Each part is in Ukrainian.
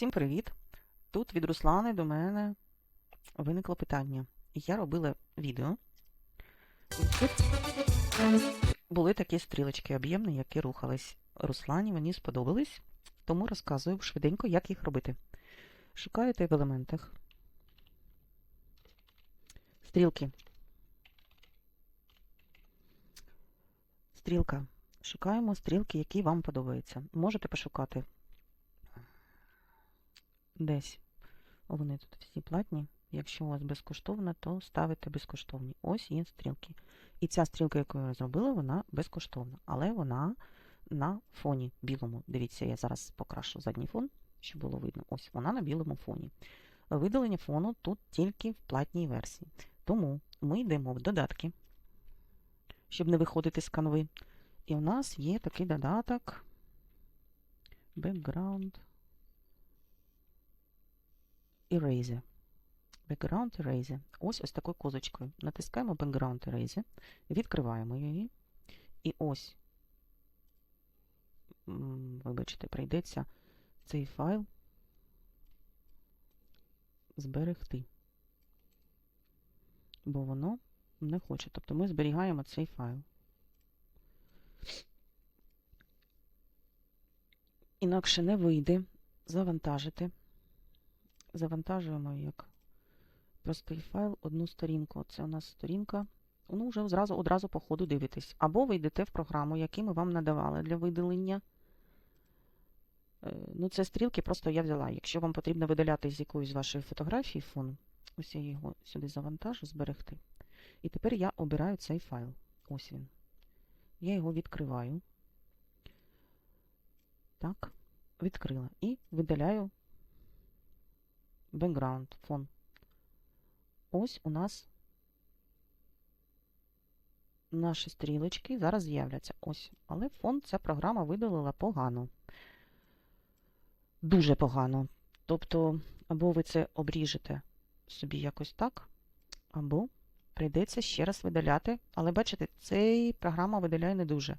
Всім привіт! Тут від Руслани до мене виникло питання. Я робила відео. Були такі стрілочки об'ємні, які рухались Руслані, мені сподобались, тому розказую швиденько, як їх робити. Шукаєте в елементах стрілки. Стрілка. Шукаємо стрілки, які вам подобаються. Можете пошукати десь. Вони тут всі платні. Якщо у вас безкоштовно, то ставите безкоштовні. Ось є стрілки. І ця стрілка, яку я зробила, вона безкоштовна. Але вона на фоні білому. Дивіться, я зараз покрашу задній фон, щоб було видно. Ось вона на білому фоні. Видалення фону тут тільки в платній версії. Тому ми йдемо в додатки, щоб не виходити з канви. І у нас є такий додаток Background Eraser. Background Eraser. Ось ось такою козочкою. Натискаємо Background Eraser, відкриваємо її. І ось, вибачте, прийдеться цей файл зберегти. Бо воно не хоче. Тобто ми зберігаємо цей файл. Інакше не вийде завантажити. Завантажуємо як простий файл одну сторінку. Це у нас сторінка. Ну, вже зразу, одразу по ходу дивитесь. Або ви йдете в програму, яку ми вам надавали для видалення. Е, Ну, це стрілки просто я взяла. Якщо вам потрібно видаляти з якоїсь вашої фотографії фон, ось я його сюди завантажу, зберегти. І тепер я обираю цей файл. Ось він. Я його відкриваю. Так, відкрила. І видаляю background, фон. Ось у нас наші стрілочки зараз з'являться. Ось. Але фон ця програма видалила погано. Дуже погано. Тобто, або ви це обріжете собі якось так, або прийдеться ще раз видаляти. Але бачите, цей програма видаляє не дуже.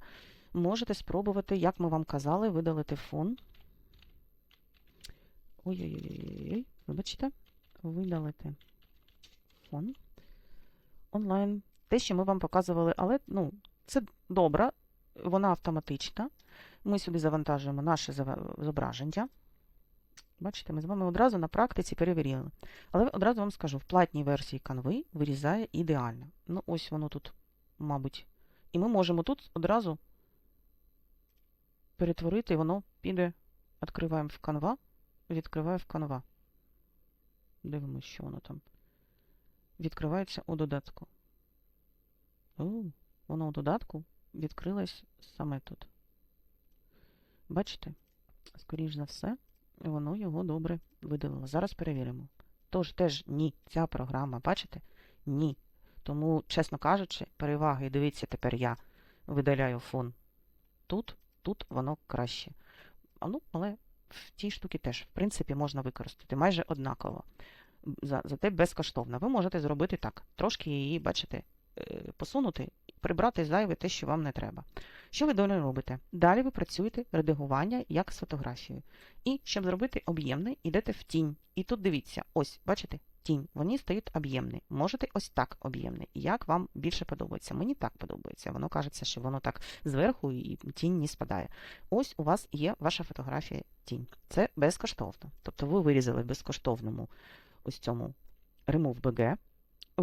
Можете спробувати, як ми вам казали, видалити фон. Ой-ой-ой, вибачте, видалити фон онлайн. Те, що ми вам показували, але ну, це добре, вона автоматична. Ми сюди завантажуємо наше зображення. Бачите, ми з вами одразу на практиці перевірили. Але одразу вам скажу, в платній версії канви вирізає ідеально. Ну, ось воно тут, мабуть. І ми можемо тут одразу перетворити, і воно піде, відкриваємо в канва, відкриваю в канва. Дивимося, що воно там. Відкривається у додатку. О, воно у додатку відкрилось саме тут. Бачите? Скоріш за все, воно його добре видалило. Зараз перевіримо. Тож, теж ні, ця програма, бачите? Ні. Тому, чесно кажучи, переваги, дивіться, тепер я видаляю фон тут, тут воно краще. А ну, але в тій штуці теж, в принципі, можна використати майже однаково. Зате безкоштовно. Ви можете зробити так. Трошки її, бачите, посунути прибрати зайве те, що вам не треба. Що ви далі робите? Далі ви працюєте редагування як з фотографією. І щоб зробити об'ємне, йдете в тінь. І тут дивіться, ось, бачите, тінь. Вони стають об'ємні. Можете ось так об'ємні. Як вам більше подобається? Мені так подобається. Воно кажеться, що воно так зверху і тінь не спадає. Ось у вас є ваша фотографія тінь. Це безкоштовно. Тобто ви вирізали в безкоштовному ось цьому Remove BG.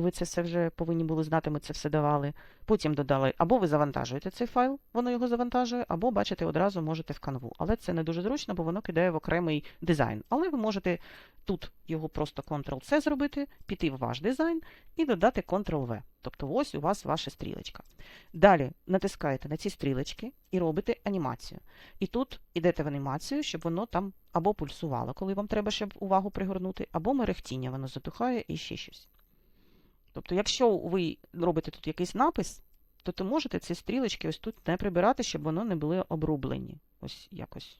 Ви це все вже повинні були знати, ми це все давали. Потім додали, або ви завантажуєте цей файл, воно його завантажує, або, бачите, одразу можете в канву. Але це не дуже зручно, бо воно кидає в окремий дизайн. Але ви можете тут його просто Ctrl-C зробити, піти в ваш дизайн і додати Ctrl-V. Тобто ось у вас ваша стрілочка. Далі натискаєте на ці стрілочки і робите анімацію. І тут йдете в анімацію, щоб воно там або пульсувало, коли вам треба, щоб увагу пригорнути, або мерехтіння, воно затухає і ще щось. Тобто, якщо ви робите тут якийсь напис, то ти можете ці стрілочки ось тут не прибирати, щоб воно не були обрублені. Ось якось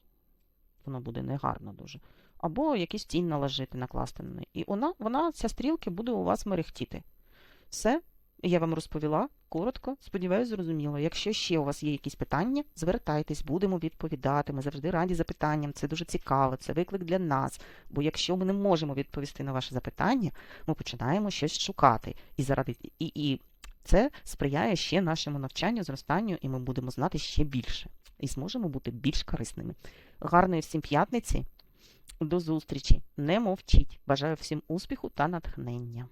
воно буде негарно дуже. Або якийсь тінь наложити, накласти на неї. І вона, вона, ця стрілка буде у вас мерехтіти. Все, я вам розповіла. коротко, сподіваюся, зрозуміло. Якщо ще у вас є якісь питання, звертайтесь, будемо відповідати. Ми завжди раді запитанням. Це дуже цікаво, це виклик для нас. Бо якщо ми не можемо відповісти на ваше запитання, ми починаємо щось шукати. І заради і, і це сприяє ще нашому навчанню, зростанню, і ми будемо знати ще більше і зможемо бути більш корисними. Гарної всім п'ятниці! До зустрічі! Не мовчіть! Бажаю всім успіху та натхнення!